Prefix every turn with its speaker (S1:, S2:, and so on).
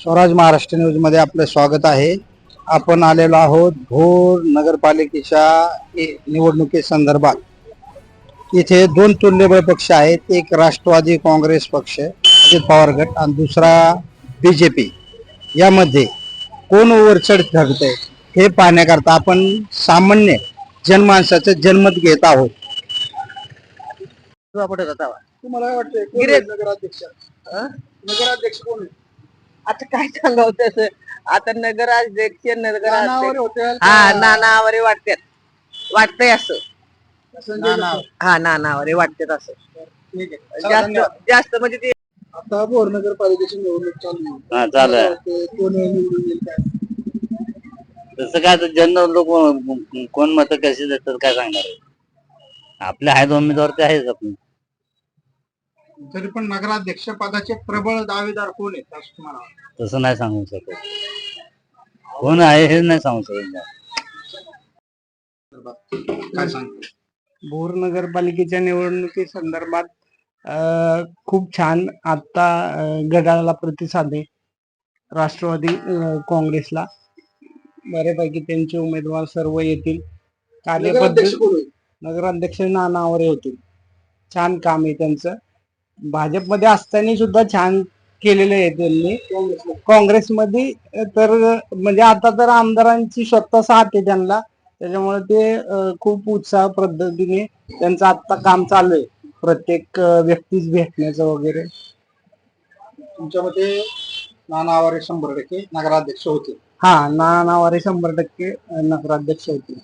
S1: स्वराज महाराष्ट्र न्यूजमध्ये आपलं स्वागत आहे. आपण आलेलो आहोत भोर नगरपालिकेच्या ए- निवडणुकीसंदर्भात इथे दोन तुल्यबळ पक्ष आहेत. एक राष्ट्रवादी काँग्रेस पक्ष अजित पवार गट आणि दुसरा बीजेपी यामध्ये कोण वरचढ ठरतंय हे पाहण्याकरता आपण सामान्य जनमानसाचं जनमत घेत आहोत. तुम्हाला काय आहे नगराध्यक्ष? नगराध्यक्ष कोण
S2: आता काय सांगावं तसं आता नगराध्यक्ष
S1: होते
S2: हा नानावरे वाटतात वाटतंय असं. हा नानावरे वाटतात असं. जास्त जास्त म्हणजे ते
S1: आता भोर नगरपालिकेची निवडणूक चालू आहे.
S3: हा चालू आहे
S1: ते कोण निवडून येईल काय
S3: तसं काय तर जन लोक कोण मत कशी देतात काय सांगणार आहे? आपले आहेत उमेदवार ते आहेच आपण
S1: तरी पण नगराध्यक्ष पदाचे प्रबळ दावेदार कोण आहेत असं तुम्हाला वाटतं?
S3: तसं नाही सांगू शकत. कोण आहे हे नाही सांगू शकत
S1: काय सांगतो?
S4: भोर नगरपालिकेच्या निवडणुकी संदर्भात अ, खूप छान आता अ, गडाला प्रतिसाद आहे. राष्ट्रवादी अ, काँग्रेसला. बऱ्यापैकी त्यांचे उमेदवार सर्व येतील.
S1: नगराध्यक्ष
S4: कार्यपद्धती
S1: कोण होईल
S4: नगराध्यक्ष नानावरे होतील. छान काम आहे त्यांचं. भाजपमध्ये असताना सुद्धा छान केलेलं आहे त्यांनी. काँग्रेसमध्ये तर म्हणजे आता तर आमदारांची स्वतः साथ आहे त्यांना. त्याच्यामुळे ते खूप उत्साह पद्धतीने त्यांचं आता काम चालू आहे. प्रत्येक अं, व्यक्तीस भेटण्याचं वगैरे.
S1: तुमच्या मते नाना आवारे शंभर टक्के नगराध्यक्ष होते
S4: हा नानावारे शंभर टक्के नगराध्यक्ष होतील.